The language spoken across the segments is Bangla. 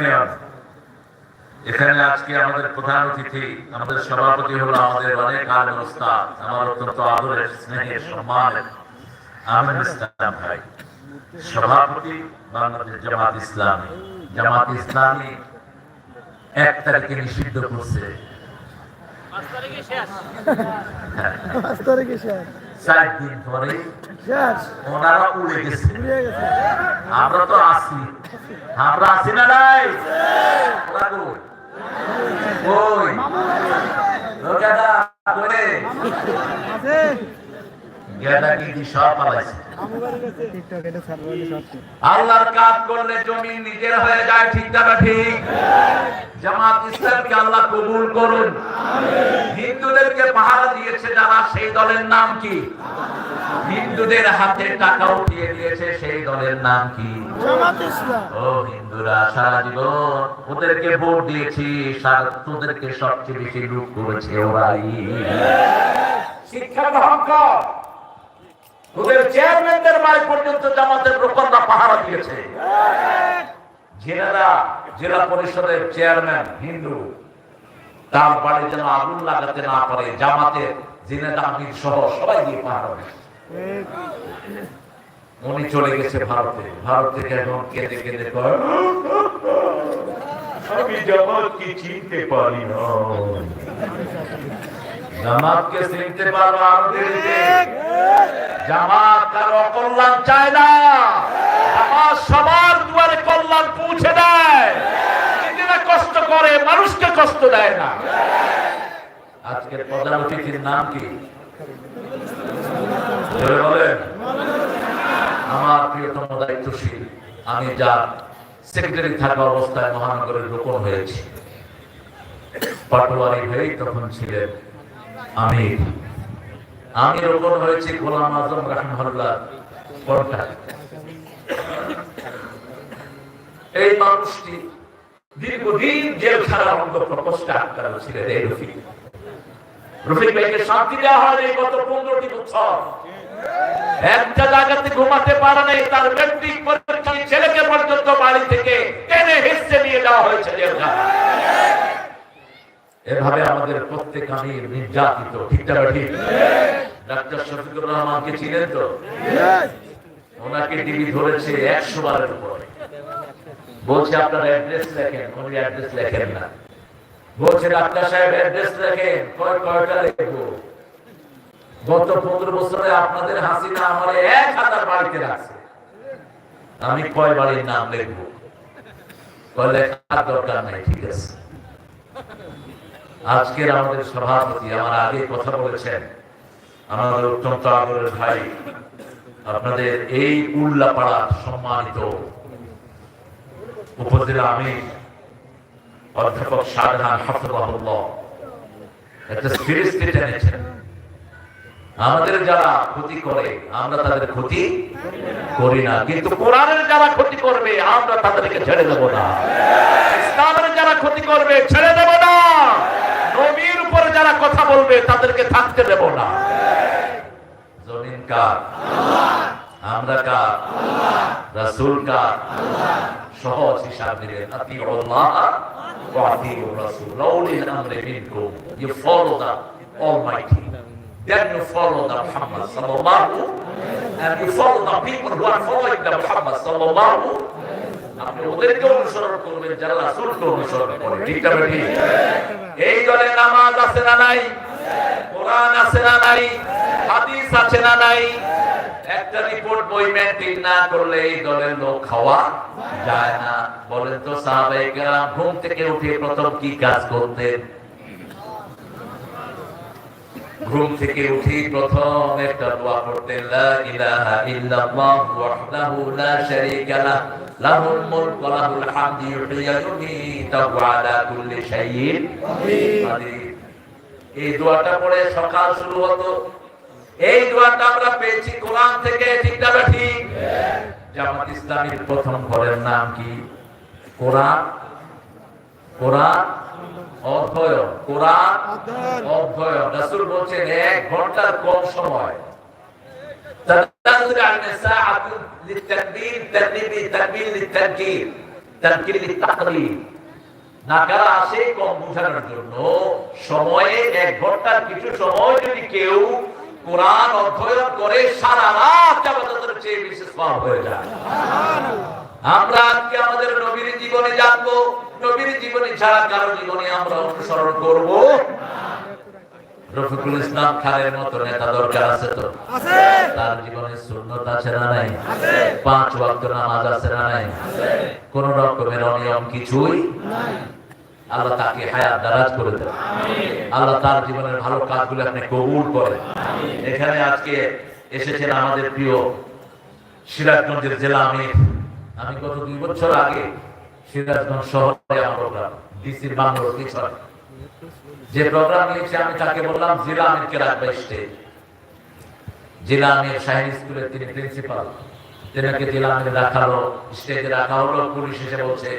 ইউনিয়ন এখানে আজকে আমাদের প্রধান অতিথি আমাদের সভাপতি হলো আমাদের অনেক আলেম ওস্তাদ আমার অত্যন্ত আদরের স্নেহের সম্মানের আমিন ইসলাম ভাই। সভাপতি বাংলাদেশ জামাত ইসলামী। জামাত ইসলামী এক তারিখে নিষিদ্ধ করছে। হ্যাঁ, পাঁচ তারিখে শেষ। চার দিন ধরে ওনারা উড়ে গেছে। আমরা তো আছি। আমরা আছি না নাই? ওরা কই? কই? গেদা কই? গেদা কি সব পালাইছে? আল্লাহর কাজ করলে জমি নিজের হয়ে যায় ঠিক না ঠিক? জামাত ইসলামকে আল্লাহ কবুল করুন। হিন্দুদেরকে পাহারা দিয়েছে যারা সেই দলের নাম কি? হিন্দুদের হাতে টাকা উঠিয়ে দিয়েছে সেই দলের নাম কি? ও হিন্দুরা সারা জীবন ওদেরকে ভোট দিয়েছি তোদেরকে সবচেয়ে বেশি লুট করেছে ওরাই। শিক্ষা গ্রহণ কর তোদের চেয়ারম্যানদের বাড়ি পর্যন্ত জামাতের রোকনরা পাহারা দিয়েছে। জেলারা, জেলা পরিষদের চেয়ারম্যান হিন্দু। তার বাড়ি যেন আগুন লাগাতে না পারে জামাতের জেনেদা আমির সহ সবাই দিয়ে পাহারা উনি চলে গেছে ভারতে। ভারত থেকে এখন কেঁদে কেঁদে কয়, আমি জামাতকে চিনতে পারি না। জামাতকে চিনতে পারব আরও জামাত কারও অকল্যাণ চায় না। জামাত সবার দুয়ারে কল্যাণ পৌঁছে দেয়। কষ্ট করে, মানুষকে কষ্ট দেয় না। আজকের প্রধান অতিথির নাম কি? আমার প্রিয়তম দায়িত্বশীল, আমি যা সেক্রেটারি থাকা অবস্থায় মহানগরের রোপণ হয়েছি। পাটোয়ারি হয়েই তখন ছিলেন আমি আমি রোপণ হয়েছি গোলাম আজম রাহমাল্লাহ এই মানুষটি দীর্ঘদিন জেলখানার অঙ্গ প্রকোষ্ঠে আটকানো ছিলেন এই রফিক। রফিক ভাইকে শান্তি দেওয়া হয়নি গত পনেরোটি বছর। একটা জায়গাতে ঘুমাতে পারে নাই, তার ব্যক্তিক পরীক্ষা ছেলেকে পর্যন্ত বাড়ি থেকে টেনে হিসে নিয়ে যাওয়া হয়েছে জেলখানা এভাবে আমাদের প্রত্যেক আমি নির্যাতিত, ঠিক না ঠিক? ডাক্তার শফিকুর রহমানকে চিনেন তো? ওনাকে টিভি ধরেছে একশো বারের উপরে। বলছে, আপনার অ্যাড্রেস লেখেন। উনি অ্যাড্রেস লেখেন না। বলছে, ডাক্তার সাহেব, অ্যাড্রেস লেখেন। কয়, কয়টা লিখব? গত পনেরো বছরে আপনাদের হাসিনা আমার এক হাজার বাড়িতে রাখছে। আমি কয় বাড়ির নাম লিখব? কয়, লেখার দরকার নাই, ঠিক আছে। আজকের আমাদের সভাপতি আমার আগে কথা বলেছেন, আমাদের অত্যন্ত ভাই, আপনাদের এই উল্লাপাড়ার সম্মানিত উপজেলা আমি অধ্যাপক শাহজাহান একটা সিরিজকে টেনেছেন আমাদের যারা ক্ষতি করে, আমরা তাদের ক্ষতি করি না, কিন্তু কোরআনের যারা ক্ষতি করবে, আমরা তাদেরকে ছেড়ে দেবো না। ইসলামের যারা ক্ষতি করবে, ছেড়ে দেব না। কথা বলবে তাদেরকে থাকতে দেব না জমিন কার আমরা কার রাসূল কার সহজ হিসাব দিলেন আতিউল্লাহ ওয়া আতিউর রাসূল লাউলিল আমরি মিনকুম you follow the almighty then you follow the Muhammad sallallahu and you follow the people who are following the Muhammad sallallahu আপনি ওদেরকে অনুসরণ করবেন, যারা রাসূলকে অনুসরণ করে। ঠিক না ঠিক এই দলে নামাজ আছে না নাই? কোরআন আছে না নাই? হাদিস আছে না নাই? একটা রিপোর্ট বই না করলে এই দলের লোক খাওয়া যায় না। বলেন তো কেরাম, ঘুম থেকে উঠে প্রথম কি কাজ করতেন? ঘুম থেকে উঠি প্রথম একটা দোয়া করতেন, লা ইলাহা ওয়াহদাহু লা শারীকা লাহ। ওয়া লাহুল হামদু ইউহয়ী ওয়া ইউমীতু ওয়া আলা কুল্লি শাইইন কাদির। এই দোয়াটা পড়ে সকাল শুরু হতো। এই দোয়াটা আমরা পেয়েছি কোরআন থেকে ঠিক না ঠিক? জামাত ইসলামীর প্রথম ঘরের নাম কি? কোরআন? কোরআন? অধ্যয়ন। কোরআন? অধ্যয়ন। রাসূল বলছেন এক ঘণ্টার কম সময়। تنزل عن الساعة للتكبير ترنيب تكبير للتنكير তানকিল তাকলিল নাকারা আসে কম বোঝানোর জন্য সময়ে এক ঘন্টার কিছু সময় যদি কেউ কোরআন অধ্যয়ন করে সারা রাত আবাদতের চেয়ে বিশেষ পাওয়া হয়ে যায় আমরা আজকে আমাদের নবীর জীবনে জানবো নবীর জীবনে ছাড়া কারো জীবনে আমরা অনুসরণ করব রফিকুল ইসলাম খানের মতো নেতা দরকার আছে তো? তার জীবনে সুন্নত আছে না নাই? পাঁচ ওয়াক্ত নামাজ আছে না নাই? কোন রকমের অনিয়ম কিছুই আল্লাহ তাকে হায়াত দারাজ করে দেন। আল্লাহ তার জীবনের ভালো কাজগুলো আপনি কবুল করেন। এখানে আজকে এসেছেন আমাদের প্রিয় সিরাজগঞ্জের জেলা আমি আমি গত দুই বছর আগে সিরাজগঞ্জ শহরে আমার ডিসির পিছনে। যে প্রোগ্রাম নিয়েছে, আমি তাকে বললাম জিলা আমিরকে রাখবে স্টেজ জেলা আমির শাহিন স্কুলের তিনি প্রিন্সিপাল তেনাকে জেলা আমির রাখালো স্টেজে রাখা হলো, পুলিশ এসে বলছে,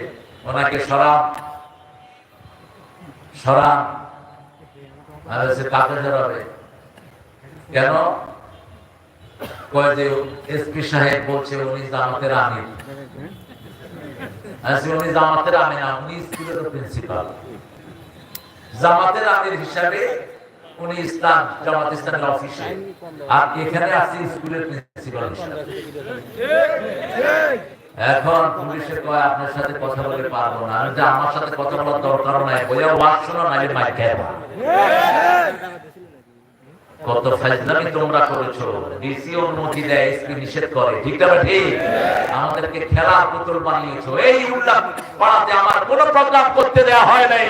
ওনাকে সরাম সরাম আর সে কাকে কেন? কয় যে এসপি সাহেব বলছে, উনি জামাতের আমির উনি জামাতের আমির না, উনি স্কুলের প্রিন্সিপাল জামাতের আমির হিসাবে উনি ইসলাম, জামাত ইসলামের অফিসে আর এখানে আছে স্কুলের প্রিন্সিপাল হিসাবে। এখন পুলিশের কয়, আপনার সাথে কথা বলতে পারব না। যে আমার সাথে কথা বলার দরকার নাই। বইয়া ওয়াজ শোনো নাইলে মাইক কত ফাইজলামি তোমরা করেছ। ডিসি অনুমতি দেয়, এসপি নিষেধ করে। ঠিক না ঠিক? আমাদেরকে খেলার পুতুল বানিয়েছো। এই উল্টা পাড়াতে আমার কোনো প্রোগ্রাম করতে দেয়া হয় নাই।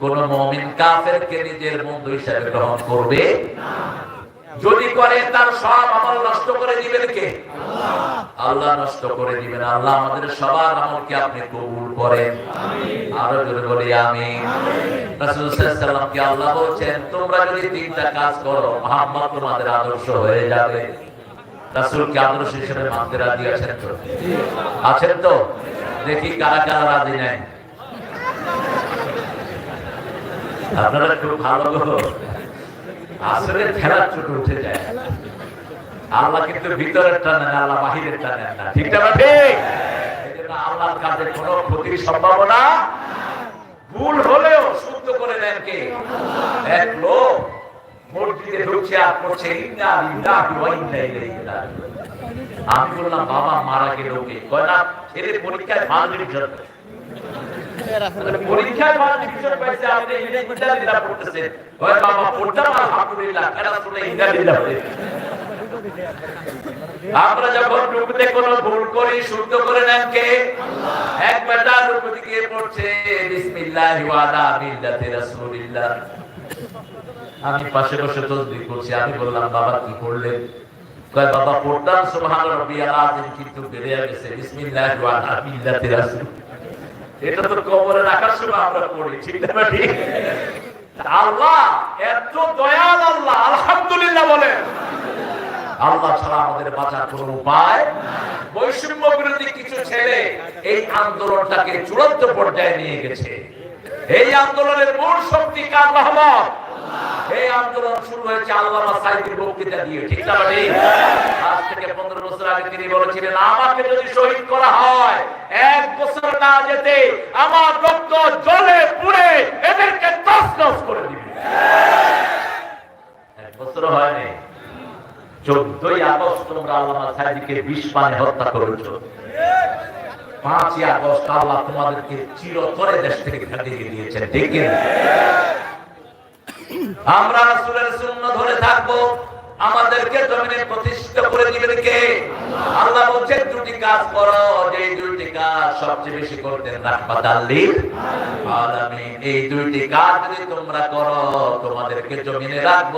কোন মুমিন কাফেরকে নিজের বন্ধু হিসেবে গ্রহণ করবে যদি করে তার সব আমল নষ্ট করে দিবেন কে? আল্লাহ নষ্ট করে দিবেন। আল্লাহ আমাদের সবার আমলকে আপনি কবুল করেন। আরও জোরে বলি আমি আল্লাহ বলছেন তোমরা যদি তিনটা কাজ করো মোহাম্মদ তোমাদের আদর্শ হয়ে যাবে। রাসূলকে আদর্শ হিসেবে মানতে রাজি আছেন তো? আছেন তো? দেখি কারা কারা রাজি নেই। আপনারা খুব ভালো আসলে খেলার চোট উঠে যায়। আল্লাহ কিন্তু ভিতরের টানে না আল্লাহ বাহিরের টানে না। ঠিক না ঠিক? আল্লাহর কাছে কোনো ক্ষতির সম্ভাবনা ভুল হলেও শুদ্ধ করে দেন কে? এক লোক। মসজিদে ঢুকছে আর পড়ছে আমি বললাম, বাবা মারা গেল কে? কয়, না ছেলে পরীক্ষায় আমরা যখন রুকুতে কোনো ভুল করি, শুদ্ধ করে নেন কে? এক বেটা রুকুতে গিয়ে পড়ছে আমি পাশে বসে তসবিহ করছি, আমি বললাম, বাবা, কি কয়, বাবা, পড়তাম কিন্তু গেছে। বিসমিল্লাহি এটা তো রাখার সময় আমরা পড়ি, ঠিক না ঠিক আল্লাহ, এত দয়াল আল্লাহ, আলহামদুলিল্লাহ বলেন। আল্লাহ ছাড়া আমাদের বাঁচার কোন উপায় বৈষম্য বিরোধী কিছু ছেলে এই আন্দোলনটাকে চূড়ান্ত পর্যায়ে নিয়ে গেছে। এই আন্দোলনের মূল শক্তি কার রহমত এই আন্দোলন শুরু হয়েছে আল্লামা সাইদির বক্তৃতা দিয়ে, ঠিক না ঠিক আজ থেকে পনেরো বছর আগে তিনি বলেছিলেন, আমাকে যদি শহীদ করা হয়, এক বছর না যেতে আমার রক্ত জলে পুড়ে এদেরকে তসনস করে দিবে। এক বছর হয়নি। চোদ্দই আগস্ট তোমরা আল্লামা সাইদিকে বিষ পানে হত্যা করেছ। পাঁচই আগস্ট আল্লাহ তোমাদেরকে চিরতরে দেশ থেকে কাটিয়ে দিয়েছেন দেখে আমরা রাসূলের সুন্নাহ ধরে থাকব। আমাদেরকে জমিনে প্রতিষ্ঠিত করে দিবেন কে? আল্লাহ বলছেন, দুটি কাজ করো যে দুইটি কাজ সবচেয়ে বেশি করতেন রাহমাতাল্লিল আলামিন। এই দুইটি কাজ যদি তোমরা করো, তোমাদেরকে জমিনে রাখব,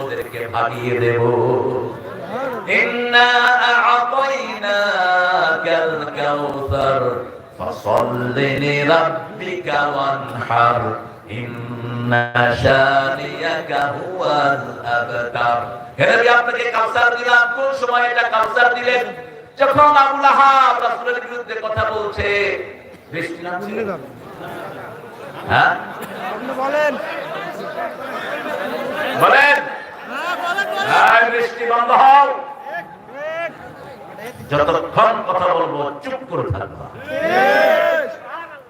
ওদেরকে ভাগিয়ে দেব। ইন্না আ'তাইনাকাল কাউসার ফসল্লি লিরাব্বিকা ওয়ানহার। আপনাকে কাউসার দিলাম। কোন সময় এটা কাউসার দিলেন? যখন আবু রাসূলের বিরুদ্ধে কথা বলছে। বৃষ্টি হ্যাঁ? হ্যাঁ? বলেন। বলেন। হ্যাঁ বৃষ্টি যতক্ষণ কথা বলব চুপ করে থাকবা।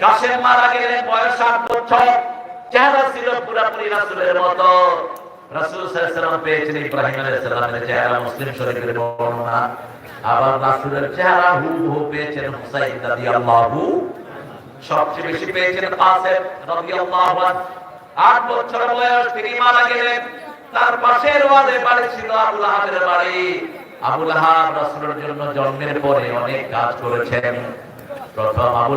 কাসেম মারা গেলেন বয়স আট বছর। চেহারা ছিল পুরাপুরি রাসূলের মতো। রাসূল পেয়েছেন ইব্রাহিম আলাইহিস সালামের চেহারা মুসলিম শরীফের বর্ণনা। আবার রাসূলের চেহারা হুবহু পেয়েছেন হুসাইন রাদিয়াল্লাহু সবচেয়ে বেশি পেয়েছেন আট বছর বয়স তিনি মারা গেলেন। তার পাশের ওয়ালে বাড়ি ছিল আবু লাহাবের বাড়ি। আবু লাহাব রাসূলের জন্য জন্মের পরে অনেক কাজ করেছেন। প্রথম আবু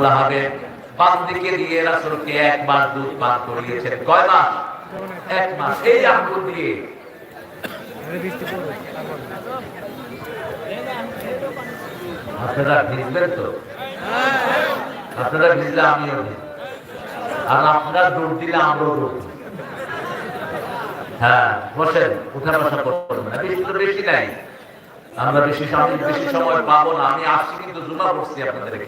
বান্দিকে দিয়ে রাসূলকে এক দুধ পান করিয়েছেন। কয় মাস? এক মাস। এই আঙ্গুল দিয়ে। আপনারা ভিজবেন তো? আপনারা ভিজলে আমিও আর আপনারা দৌড় দিলে আমরাও দৌড় হ্যাঁ বসেন, উঠা বসা করবেন না। বেশি তো বেশি নাই। আমরা বেশি বেশি সময় পাবো না। আমি আসছি কিন্তু জুমা পড়ছি আপনাদেরকে।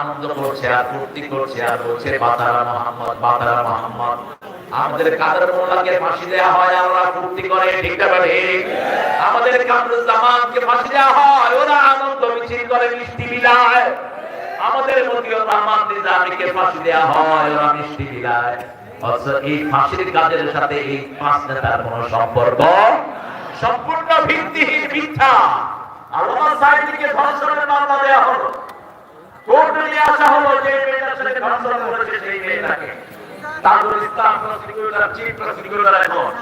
আনন্দ করছে আর ফুর্তি করছে আর বলছে বাতারা মোহাম্মদ বাতারা মোহাম্মদ। আমাদের কাদের মোল্লাকে ফাঁসি দেওয়া হয় আমরা ফুর্তি করে আমাদের কামরুল জামানকে ফাঁসি দেওয়া হয়, ওরা আনন্দ মিছিল করে, মিষ্টি আমাদের রহমান ফাঁসি দেওয়া হয়, ওরা মিষ্টি এই ফাঁসির কাজের সাথে এই পাঁচ নেতার কোনো সম্পর্ক সম্পূর্ণ ভিত্তিহীন মিথ্যা। আল্লামা সাইদিকে ধর্ষণের মামলা দেওয়া হলো। কোর্টে নিয়ে আসা হলো যে মেয়েটার সাথে ধর্ষণ করেছে সেই মেয়েটাকে। তারপর ইসলাম প্রসিকিউটর চিফ প্রসিকিউটর এখন।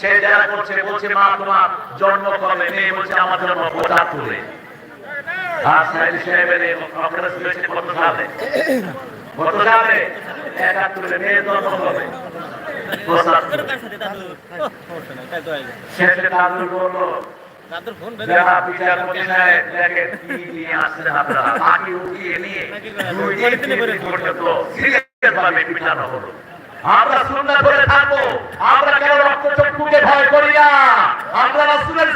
সে যারা করছে বলছে মা তোমার জন্ম কবে মেয়ে বলছে আমার জন্ম পঁচাত্তরে আর সাহেব সাহেবের এই হয়েছে কত সালে কত সালে একাত্তরে মেয়ে জন্ম কবে শেষে দাদুর বলল যারা বিচারপতি সাহেব কি নিয়ে আসছেন আপনারা আগে উঠিয়ে নিয়ে দুই দিন পর্যন্ত সিরিয়াস ভাবে বিচার হলো। আমরা সুন্দর করে থাকব আমরা কেন ভয় করি না? আমরা রাসূলের